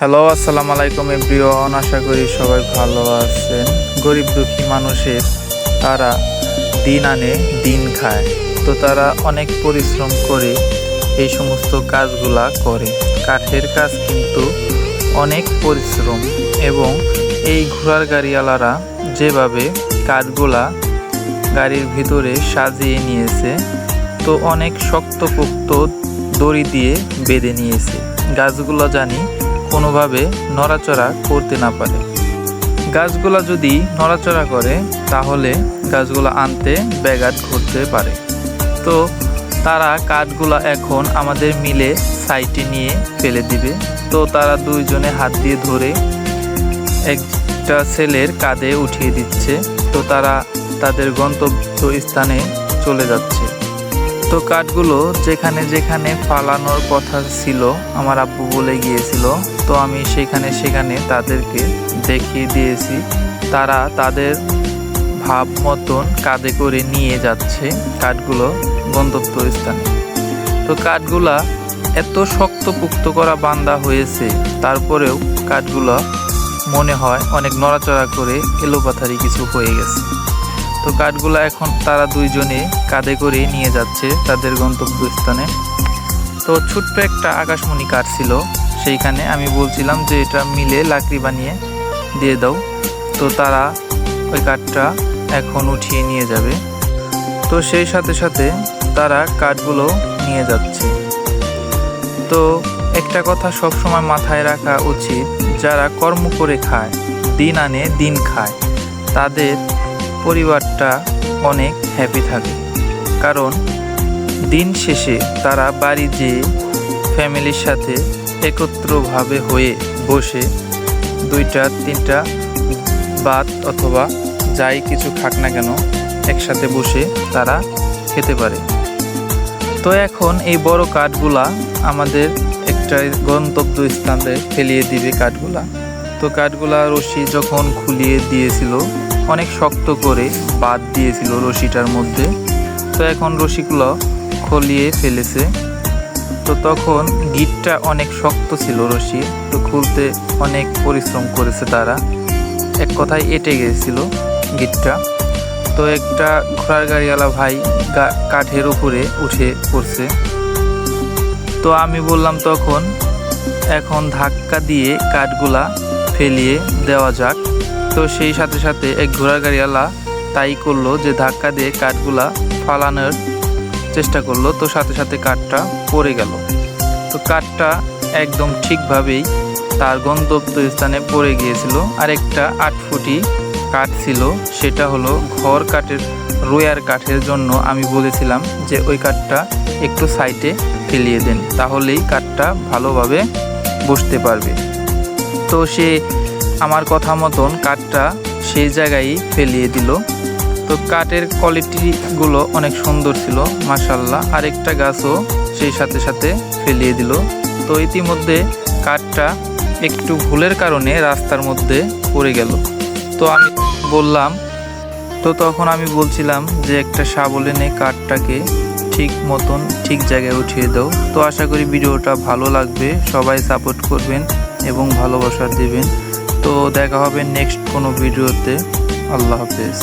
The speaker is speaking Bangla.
হ্যালো আসসালামু আলাইকুম এভরিওয়ান আশা করি সবাই ভালো আছেন। গরিব দুঃখী মানুষের তারা দিন আনে, দিন খায়। তো তারা অনেক পরিশ্রম করে এই সমস্ত কাজগুলা করে। কাঠের কাজ কিন্তু অনেক পরিশ্রম এবং এই ঘোড়ার গাড়িওয়ালারা যেভাবে কাঠগুলা গাড়ির ভিতরে সাজিয়ে নিয়েছে, তো অনেক শক্তপোক্ত দড়ি দিয়ে বেঁধে নিয়েছে। গাছগুলো জানি কোনোভাবে নড়াচড়া করতে না পারে। গাছগুলো যদি নড়াচড়া করে, তাহলে গাছগুলো আনতে ব্যাঘাত ঘটতে পারে। তো তারা কাঠগুলা এখন আমাদের মিলে সাইটে নিয়ে ফেলে দিবে। তো তারা দুইজনে হাত দিয়ে ধরে একটা ছেলের কাঁধে উঠিয়ে দিচ্ছে। তো তারা তাদের গন্তব্য স্থানে চলে যাচ্ছে। তো কাঠগুলো যেখানে যেখানে ফালানোর কথা ছিল, আমার আব্বু বলে গিয়েছিল। তো আমি সেখানে সেখানে তাদেরকে দেখিয়ে দিয়েছি। তারা তাদের ভাব মতন কাঁধে করে নিয়ে যাচ্ছে কাঠগুলো গন্তব্য স্থানে তো কাঠগুলা এত শক্তপুক্ত করা বান্দা হয়েছে, তারপরেও কাঠগুলো মনে হয় অনেক নড়াচড়া করে এলোপাথারি কিছু হয়ে গেছে। তো কাঠগুলো এখন তারা দুইজনে কাঁধে করে নিয়ে যাচ্ছে তাদের গন্তব্যস্থানে। তো ছোট্ট একটা আকাশমণি কাঠ ছিল, সেইখানে আমি বলছিলাম যে এটা মিলে লাকড়ি বানিয়ে দিয়ে দাও। তো তারা ওই কাঠটা এখন উঠিয়ে নিয়ে যাবে। তো সেই সাথে সাথে তারা কাঠগুলো নিয়ে যাচ্ছে। তো একটা কথা সবসময় মাথায় রাখা উচিত, যারা কর্ম করে খায়, দিন আনে দিন খায়, তাদের পরিবারটা অনেক হ্যাপি থাকে। কারণ দিন শেষে তারা বাড়ি যেয়ে ফ্যামিলির সাথে একত্রভাবে হয়ে বসে দুইটা, তিনটা ভাত অথবা যাই কিছু খাক না কেন একসাথে বসে তারা খেতে পারে। তো এখন এই বড় কাঠগুলা আমাদের একটা গন্তব্য স্থানে ফেলিয়ে দিবে কাঠগুলা। তো কাঠগুলা রশি যখন খুলিয়ে দিয়েছিল, অনেক শক্ত করে বাদ দিয়েছিল রশিটার মধ্যে। তো এখন রশিগুলো খলিয়ে ফেলেছে। তো তখন গিটটা অনেক শক্ত ছিল রশি তো খুলতে অনেক পরিশ্রম করেছে তারা। এক কথায় এটে গেছিল গিটটা। তো একটা ঘোড়ার গাড়িওয়ালা ভাই কাঠের উপরে উঠে পড়ছে। তো আমি বললাম তখন, এখন ধাক্কা দিয়ে কাঠগুলা ফেলিয়ে দেওয়া যাক। তো সেই সাথে সাথে এক ঘোড়ার গাড়িওয়ালা তাই করল যে ধাক্কা দিয়ে কাঠগুলা ফালানোর চেষ্টা করল। তো সাথে সাথে কাঠটা পড়ে গেল। তো কাঠটা একদম ঠিকভাবেই তার গন্তব্য স্থানে পড়ে গিয়েছিল। আর একটা আট ফুটি কাঠ ছিল, সেটা হলো ঘর কাঠের, রোয়ার কাঠের জন্য আমি বলেছিলাম যে ওই কাঠটা একটু সাইডে ফেলিয়ে দেন, তাহলেই কাঠটা ভালোভাবে বসতে পারবে। তো সে আমার কথা মতন কাঠটা সেই জায়গায় ফেলিয়ে দিল। তো কাঠের কোয়ালিটিগুলো অনেক সুন্দর ছিল মাসাল্লাহ আরেকটা গাছও সেই সাথে সাথে ফেলিয়ে দিল। তো ইতিমধ্যে কাঠটা একটু ভুলের কারণে রাস্তার মধ্যে পড়ে গেল। তো আমি বললাম, তো তখন আমি বলছিলাম যে একটা শাবল এনে কাঠটাকে ঠিক মতন ঠিক জায়গায় উঠিয়ে দাও। তো আশা করি ভিডিওটা ভালো লাগবে। সবাই সাপোর্ট করবেন। এবং ভালোবাসা দিবেন। তো দেখা হবে নেক্সট কোনো ভিডিওতে আল্লাহ হাফেজ।